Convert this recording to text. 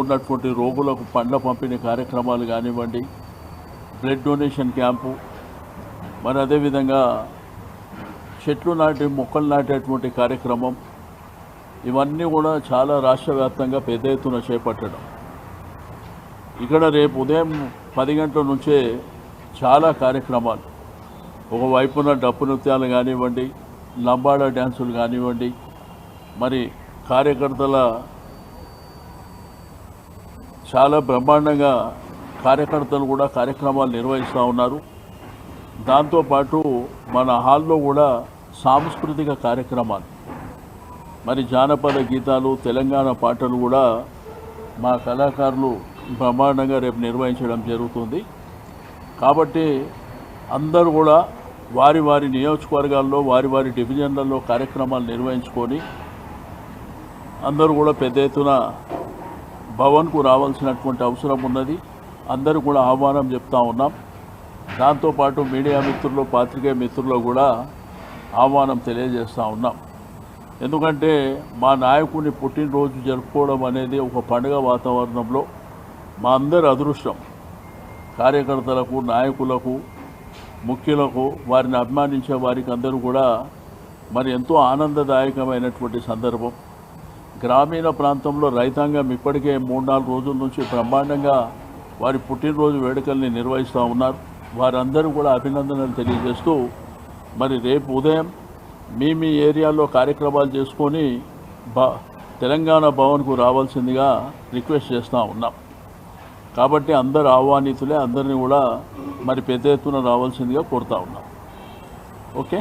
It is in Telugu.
ఉన్నటువంటి రోగులకు పండ్ల పంపిణీ కార్యక్రమాలు కానివ్వండి బ్లడ్ డొనేషన్ క్యాంపు మరి అదేవిధంగా చెట్లు నాటి మొక్కలు నాటేటువంటి కార్యక్రమం. ఇవన్నీ కూడా చాలా రాష్ట్ర వ్యాప్తంగా పెద్ద ఎత్తున చేపట్టడం. ఇక్కడ రేపు ఉదయం పది గంటల నుంచే చాలా కార్యక్రమాలు. ఒకవైపున డప్పు నృత్యాలు కానివ్వండి లంబాడా డ్యాన్సులు కానివ్వండి మరి కార్యకర్తల చాలా బ్రహ్మాండంగా కార్యకర్తలు కూడా కార్యక్రమాలు నిర్వహిస్తూ ఉన్నారు. దాంతోపాటు మన హాల్లో కూడా సాంస్కృతిక కార్యక్రమాలు. మరి జానపద గీతాలు తెలంగాణ పాటలు కూడా మా కళాకారులు బ్రహ్మాండంగా రేపు నిర్వహించడం జరుగుతుంది. కాబట్టి అందరూ కూడా వారి వారి నియోజకవర్గాల్లో వారి వారి డివిజన్లలో కార్యక్రమాలు నిర్వహించుకొని అందరూ కూడా పెద్ద ఎత్తున భవన్కు రావాల్సినటువంటి అవసరం ఉన్నది. అందరూ కూడా ఆహ్వానం చెప్తా ఉన్నాం. దాంతోపాటు మీడియా మిత్రులు పాత్రికేయ మిత్రులు కూడా ఆహ్వానం తెలియజేస్తూ ఉన్నాం. ఎందుకంటే మా నాయకుని పుట్టినరోజు జరుపుకోవడం అనేది ఒక పండుగ వాతావరణంలో మా అందరి అదృష్టం. కార్యకర్తలకు నాయకులకు ముఖ్యులకు వారిని అభిమానించే వారికి అందరూ కూడా మరి ఎంతో ఆనందదాయకమైనటువంటి సందర్భం. గ్రామీణ ప్రాంతంలో రైతాంగం ఇప్పటికే మూడు నాలుగు రోజుల నుంచి బ్రహ్మాండంగా వారి పుట్టినరోజు వేడుకల్ని నిర్వహిస్తూ ఉన్నారు. వారందరూ కూడా అభినందనలు తెలియజేస్తూ మరి రేపు ఉదయం మీ మీ ఏరియాలో కార్యక్రమాలు చేసుకొని బ తెలంగాణ భవన్కు రావాల్సిందిగా రిక్వెస్ట్ చేస్తూ ఉన్నాం. కాబట్టి అందరు ఆహ్వానితులే అందరినీ కూడా మరి పెద్ద ఎత్తున రావాల్సిందిగా కోరుతా ఉన్నాం. ఓకే?